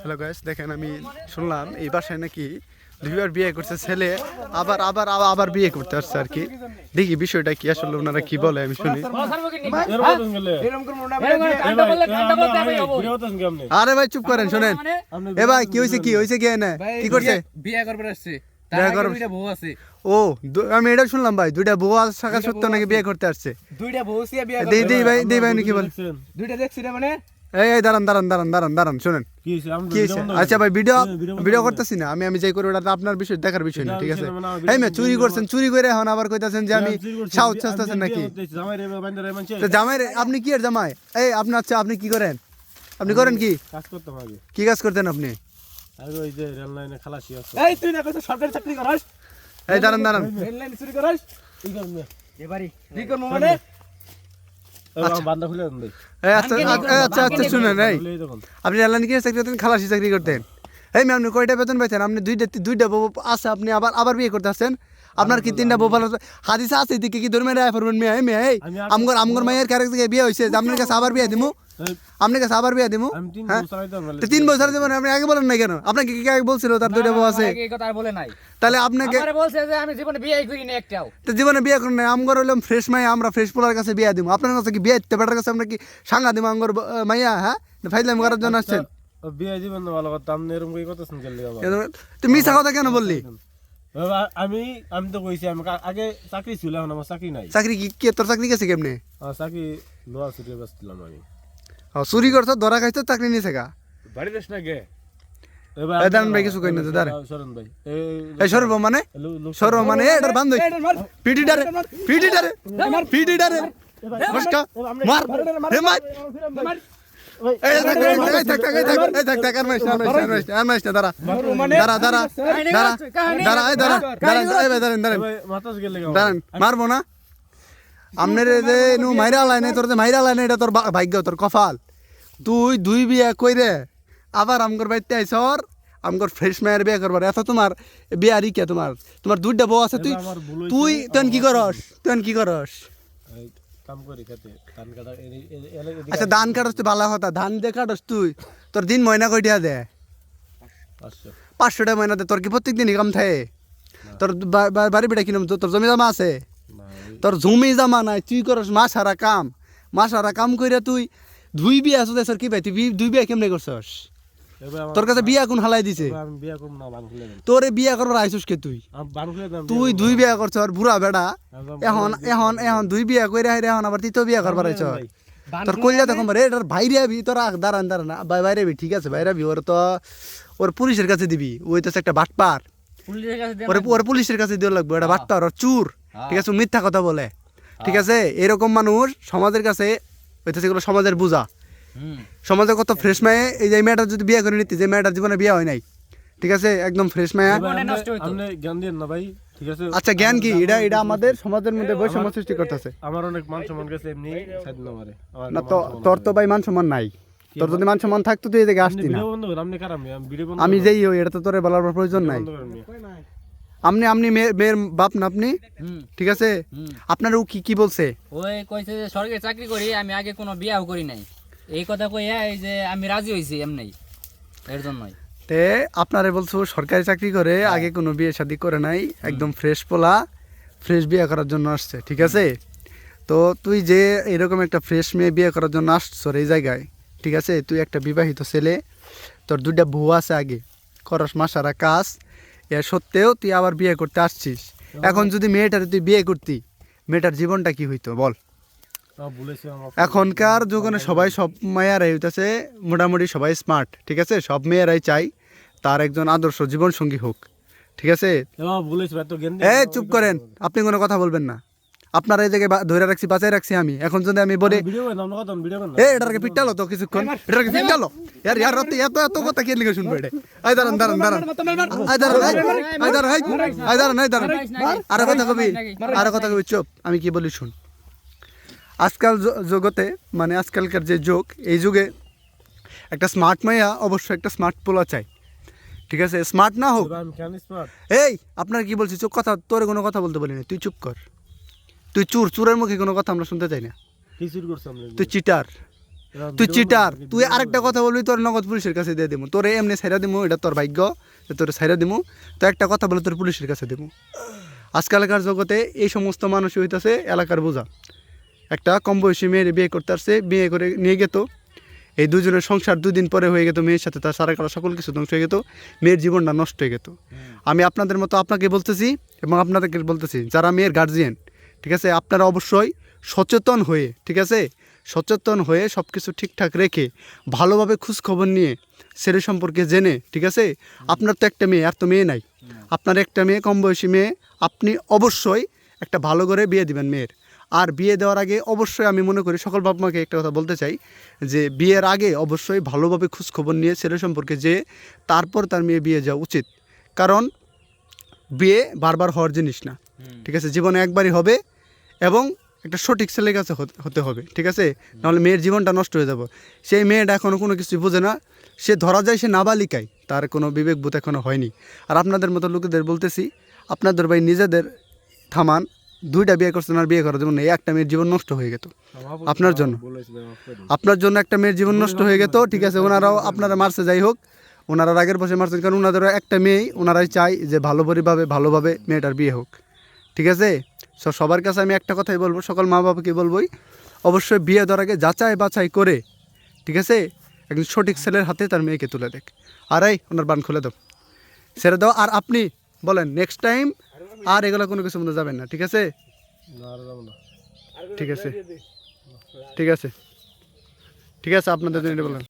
Hello guys দেখেন আমি শুনলাম এই বাসায় নাকি দুইবার বিয়ে করছে ছেলে আবার আবার আবার বিয়ে করতে আসছে আর কি। দেখি বিষয়টা কি আসলে ওনারা কি বলে আমি শুনি। আরে ভাই চুপ করেন শোনেন। এ ভাই কি হয়েছে কি হয়েছে কি না? কি করছে? বিয়ে করবার আসছে। ও আমি এটা শুনলাম ভাই দুইটা বউ থাকা সত্ত্বেও নাকি বিয়ে করতে আসছে। দুইটা বউ বিয়ে দেই ভাই দেই ভাই নাকি বল? দুইটা দেখছি মানে? এই এই দাঁড়ান দাঁড়ান দাঁড়ান দাঁড়ান দাঁড়ান শোনেন। কি হয়েছে? আচ্ছা ভাই ভিডিও ভিডিও করতেছি না। আমি আমি যাই করি ওটা আপনার বিষয় দেখার বিষয় না ঠিক আছে? এই মে চুরি করছেন চুরি করে এখন আবার কইতাছেন যে আমি সাউথ চাচ্ছেন নাকি? জামাই রে, আপনি কি এর জামাই? এই আপনি আচ্ছা আপনি কি করেন? আপনি করেন কি? কাজ করতাম আগে। কি কাজ করতেন আপনি? আগে ওই যে রেল লাইনে খালাসি আছে। এই তুই না কত সরকারি চাকরি করাস? এই দাঁড়ান দাঁড়ান। রেল লাইন চুরি করাস? এই কারণে এবারে কি করব মানে বান্দা খুলে দেন ভাই এই আচ্ছা। আচ্ছা, এই, আচ্ছা আচ্ছা শুনেন এই। আপনি এলান কি চাকরি করতেন খালাসি চাকরি করতেন। এই ম্যাম আপনি কয়টা বেতন পাইছেন? আপনি দুইটা দুইটা বউ আছে আপনি আবার আবার বিয়ে করতে আসছেন? আপনার কি তিনটা বউ ভালো হাদিসা আছে এদিকে কি ধর্মের রায় পড়বেন? মেয়ে মেয়ে আমগর আমগর মায়ের ক্যারেক্টার বিয়ে হয়েছে আপনার কাছে আবার বিয়ে দিমু? কাছে আবার বিয়ে দিমু? তিন হ্যাঁ? বছর আগে তিন বছর দেবেন আপনি আগে বলেন না কেন? আপনাকে কি আগে বলছিল? তার দুইটা বউ আছে। এই কথা আর বলে নাই। তাহলে আপনাকে আমারে বলছে যে আমি জীবনে বিয়ে করি না একটাও। তো জীবনে বিয়ে করেন না আমগর হইলাম ফ্রেশ মাইয়া আমরা ফ্রেশ পোলার কাছে বিয়ে দিমু। আপনার কাছে কি বিয়ে দিতে বেটার কাছে আমরা কি সাঙ্গা দিমু আমগর মাইয়া হ্যাঁ? ফাইলাম করার জন্য আসছেন? বিয়ে দিবেন না ভালো কথা। আপনি এরকম করে করতেছেন তুই মিশা কথা কেন বললি? আমি আমি তো কইছি আমি আগে চাকরি ছিল এখন আমার চাকরি নাই। চাকরি কি কে তোর চাকরি গেছে কেমনে? চাকরি লোয়া ছুটিয়ে ব্যস্তিলাম আমি। ও, চুরি করছ ধরা খাইছো চাকরি নিয়েছে গা বাড়ি দেশ না গে ভাই, কিছু কই না শরণ ভাই এই সর্ব মানে? সর্ব মানে? এটার পিটি ডারে পিটি ডারে পিটি ডারে মস্কা মার মার মারবো না? আমনের যে নু মাইরা লাই নাই তোর যে মাইরা লাই নাই এটা তোর ভাগ্য তোর কপাল। তুই দুই বিয়া কইরে আবার আমগর বাইতে আইসর আমগর ফ্রেশ মায়ের বিয়ে করবার। এত তোমার বিয়ারি কে তোমার। তোমার দুইটা বউ আছে তুই। তুই তুই কি করস? তুই কি করস? আচ্ছা ধান কাটস তুই ভালো কথা ধান দিয়ে কাটস তুই। তোর দিন ময়না কইটিয়া দে। আসছে। পাঁচশো। টাকা ময়না দে। তোর কি প্রত্যেক দিনই কাম থাকে? তোর বাড়ি বেটা কিনম তোর জমি জমা আছে? তোর জমি জমা নাই তুই করস মাস হারা কাম। মাছ হারা কাম কইরা তুই দুই বিয়া আছে তোর কি ভাই? তুই দুই বিয়া কেমনে করছস? তোর কাছে বিয়া কোন হালাই দিছে? তোরে বিয়া করবার আইসুস কে তুই? তুই দুই বিয়া করছ আর বুড়া বেড়া। এখন এখন এখন দুই বিয়া কইরা হাইরে এখন আবার তৃতীয় বিয়া করবার আইছ তোর কইলা দেখো রে এটার বাইরে আবি তোর আখ দাঁড়ান দাঁড়ান। বাই বাইরে আবি ঠিক আছে বাইরে আবি ওর তো ওর পুলিশের কাছে দিবি। ওই তো একটা বাটপার। পুলিশের ওরে ওর পুলিশের কাছে দেওয়া লাগবে এটা বাটপার ওর চুর। ঠিক আছে মিথ্যা কথা বলে। ঠিক আছে এরকম মানুষ সমাজের কাছে হইতেছে এগুলো সমাজের বোঝা। হুম। সমাজে কত ফ্রেশ মায়ে এই যে মেয়েটা যদি বিয়ে করে নিতে যে মেয়েটার জীবনে বিয়ে হয় নাই। ঠিক আছে একদম ফ্রেশ মায়া। জ্ঞান দিন না ভাই ঠিক আছে? আচ্ছা জ্ঞান কি? এটা এটা আমাদের সমাজের মধ্যে বৈষম্য সৃষ্টি করতেছে। আমার অনেক মান সম্মান গেছে এমনি। না তো তোর তো ভাই মান সম্মান নাই। তোর যদি মান? সম্মান থাকতো তুই এই জায়গায় আসতি না। আমি। যেই হই এটা তো তোর বলার প্রয়োজন নাই। আপনি আপনি মেয়ে- মেয়ের বাপ না আপনি? ঠিক আছে? আপনার ও কি কি বলছে? ওই কইছে যে সরকারি চাকরি করি আমি আগে কোনো বিয়াও করি নাই। এই কথা কইয়া এই যে আমি রাজি হইছি এমনি এর জন্যই। তে আপনারে বলছো সরকারি চাকরি করে আগে কোনো বিয়ে শাদি করে নাই একদম ফ্রেশ পোলা ফ্রেশ বিয়ে করার জন্য আসছে ঠিক আছে? তো তুই যে এরকম একটা ফ্রেশ মেয়ে বিয়ে করার জন্য আসছ এই জায়গায় ঠিক আছে? তুই একটা বিবাহিত ছেলে তোর দুইটা বউ আছে আগে করস মাসারা কাজ এর সত্ত্বেও তুই আবার বিয়ে করতে আসছিস। এখন যদি মেয়েটার তুই বিয়ে করতি মেয়েটার জীবনটা কি হইতো বল? এখনকার যুগনে সবাই সব মেয়েরাই হইতেছে মোটামুটি সবাই স্মার্ট ঠিক আছে? সব মেয়েরাই চাই তার একজন আদর্শ জীবনসঙ্গী হোক ঠিক আছে? এবার বলেছে এত জ্ঞান দিন এ চুপ করেন আপনি কোনো কথা বলবেন না। আপনার এই জায়গায় ধরে রাখছি বাঁচাই রাখছি আমি। এখন যদি আমি বলি এ এটাকে পিটালো তো কিছুক্ষণ। এটাকে পিটালো ইয়ার ইয়ার রাতে এত এত কথা কে লিখে শুনবে এটা? আই দাঁড়ান দাঁড়ান দাঁড়ান। আই দাঁড়ান আই দাঁড়ান আই দাঁড়ান আই দাঁড়ান। আরে কথা কবি আরে কথা কবি চুপ আমি কি বলি শুন। আজকাল জগতে মানে আজকালকার যে যুগ এই যুগে একটা স্মার্ট মাইয়া অবশ্যই একটা স্মার্ট পোলা চাই। ঠিক আছে? স্মার্ট না হোক। এই আপনার কি বলছি? চুপ কথা তোর কোনো কথা বলতে বলি না তুই চুপ কর। তুই চুর চুরের মুখে কোনো কথা আমরা শুনতে চাই না। তুই চিটার তুই চিটার তুই আরেকটা কথা বলবি তোর নগদ পুলিশের কাছে দিয়ে দিবো তোর এমনি সাইরা দিমু এটা তোর ভাগ্য যে তোরে সাইরা দিমু। তো একটা কথা বলে তোর পুলিশের কাছে দিমু। আজকালকার জগতে এই সমস্ত মানুষ হইতাছে এলাকার বোঝা। একটা কম বয়সী মেয়ের বিয়ে করতে আসছে বিয়ে করে নিয়ে গেত। এই দুজনের সংসার দুদিন পরে হয়ে গেত মেয়ের সাথে তার সারা কালা সকল কিছু ধ্বংস হয়ে গেত মেয়ের জীবনটা নষ্ট হয়ে গেত। আমি আপনাদের মতো আপনাকে বলতেছি এবং আপনাদেরকে বলতেছি যারা মেয়ের গার্জিয়ান ঠিক আছে? আপনারা অবশ্যই সচেতন হয়ে, ঠিক আছে? সচেতন হয়ে সব কিছু ঠিকঠাক রেখে, ভালোভাবে খোঁজখবর নিয়ে ছেলে সম্পর্কে জেনে, ঠিক আছে? আপনার তো একটা মেয়ে, আর তো মেয়ে নাই। আপনার একটা মেয়ে কম বয়সী মেয়ে, আপনি অবশ্যই একটা ভালো করে বিয়ে দিবেন মেয়ের। আর বিয়ে দেওয়ার আগে অবশ্যই আমি মনে করি, সকল বাবা মাকে একটা কথা বলতে চাই, যে বিয়ের আগে অবশ্যই ভালোভাবে খোঁজখবর নিয়ে ছেলে সম্পর্কে যে তারপর তার মেয়ে বিয়ে যাওয়া উচিত। কারণ বিয়ে বারবার হওয়ার জিনিস না। ঠিক আছে? জীবনে একবারই হবে এবং একটা সঠিক ছেলের কাছে হতে- হবে ঠিক আছে? নাহলে মেয়ের জীবনটা নষ্ট হয়ে যাবে। সেই মেয়েটা এখনও কোনো কিছু বোঝে না। সে ধরা যায় সে নাবালিকায় তার কোনো বিবেকবোধ এখনও হয়নি। আর আপনাদের মতো লোকেদের বলতেছি আপনাদের ভাই নিজেদের থামান দুইটা বিয়ে করছেন আর বিয়ে করার জন্য এই একটা মেয়ের জীবন নষ্ট হয়ে গেত। আপনার জন্য। আপনার জন্য একটা মেয়ের জীবন নষ্ট হয়ে গেত ঠিক আছে? ওনারাও আপনারা মারছে যাই হোক। ওনারা রাগের বসে মারছেন কারণ ওনাদেরও একটা মেয়েই ওনারাই চাই যে ভালো পরিভাবে ভালোভাবে মেয়েটার বিয়ে হোক। ঠিক আছে? সো সবার কাছে আমি একটা কথাই বলব সকল মা বাবাকে বলবোই অবশ্যই বিয়ে দেওয়ার আগে যাচাই বাছাই করে ঠিক আছে? একজন সঠিক ছেলের হাতে তার মেয়েকে তুলে দেখ। আর এই ওনার বান খুলে দাও। ছেড়ে দাও। আর আপনি বলেন নেক্সট টাইম আর এগুলো কোনো কিছু মধ্যে যাবেন না ঠিক আছে? ঠিক আছে। ঠিক আছে। ঠিক আছে আপনাদের জন্য বলেন